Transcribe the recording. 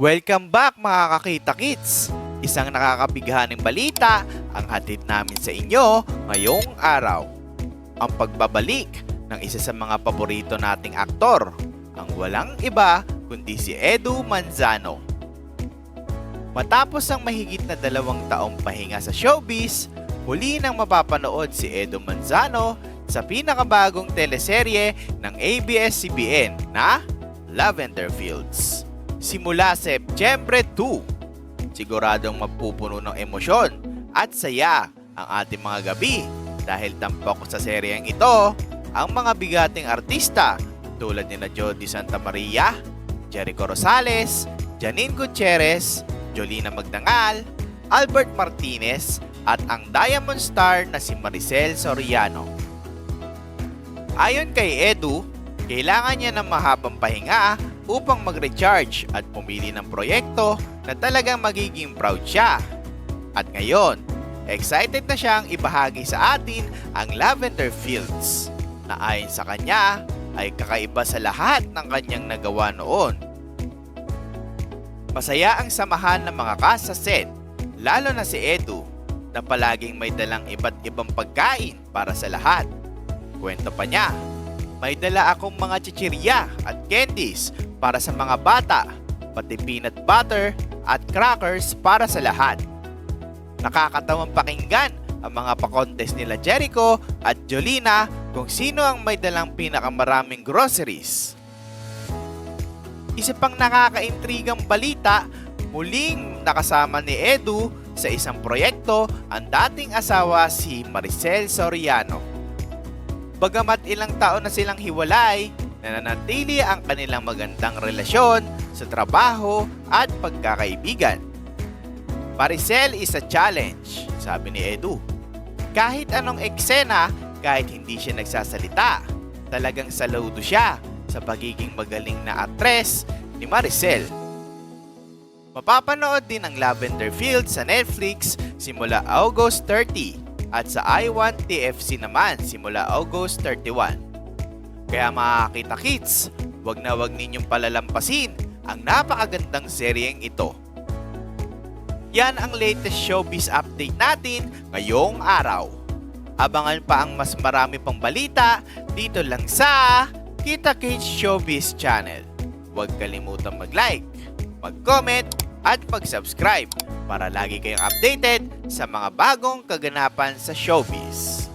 Welcome back mga kakita kids! Isang nakakabighaning balita ang hatid namin sa inyo ngayong araw. Ang pagbabalik ng isa sa mga paborito nating aktor, ang walang iba kundi si Edu Manzano. Matapos ang mahigit na dalawang taong pahinga sa showbiz, huli nang mapapanood si Edu Manzano sa pinakabagong teleserye ng ABS-CBN na Lavender Fields. Simula Setyembre 2, siguradong mapupuno ng emosyon at saya ang ating mga gabi dahil tampok sa seryeng ito ang mga bigating artista tulad ni na Jody Santa Maria, Jericho Rosales, Janine Gutierrez, Jolina Magdangal, Albert Martinez at ang Diamond Star na si Maricel Soriano. Ayon kay Edu, kailangan niya ng mahabang pahinga upang mag-recharge at pumili ng proyekto na talagang magiging proud siya. At ngayon, excited na siyang ibahagi sa atin ang Lavender Fields na ayon sa kanya ay kakaiba sa lahat ng kanyang nagawa noon. Masaya ang samahan ng mga cast sa set, lalo na si Edu na palaging may dalang iba't ibang pagkain para sa lahat. Kwento pa niya, may dala akong mga chichirya at candies para sa mga bata, pati peanut butter at crackers para sa lahat. Nakakatawang pakinggan ang mga pakontes nila Jericho at Jolina kung sino ang may dalang pinakamaraming groceries. Isa pang nakakaintrigang balita, muling nakasama ni Edu sa isang proyekto ang dating asawa si Maricel Soriano. Bagamat ilang taon na silang hiwalay, nananatili ang kanilang magandang relasyon sa trabaho at pagkakaibigan. Maricel is a challenge, sabi ni Edu. Kahit anong eksena, kahit hindi siya nagsasalita, talagang saludo siya sa pagiging magaling na aktres ni Maricel. Mapapanood din ang Lavender Fields sa Netflix simula August 30 at sa iWant TFC naman simula August 31. Kaya mga kita kids, wag na wag ninyong palalampasin ang napakagandang seryeng ito. Yan ang latest showbiz update natin ngayong araw. Abangan pa ang mas marami pang balita dito lang sa Kita Kids Showbiz Channel. Huwag kalimutang mag-like, mag-comment at mag-subscribe para lagi kayong updated sa mga bagong kaganapan sa showbiz.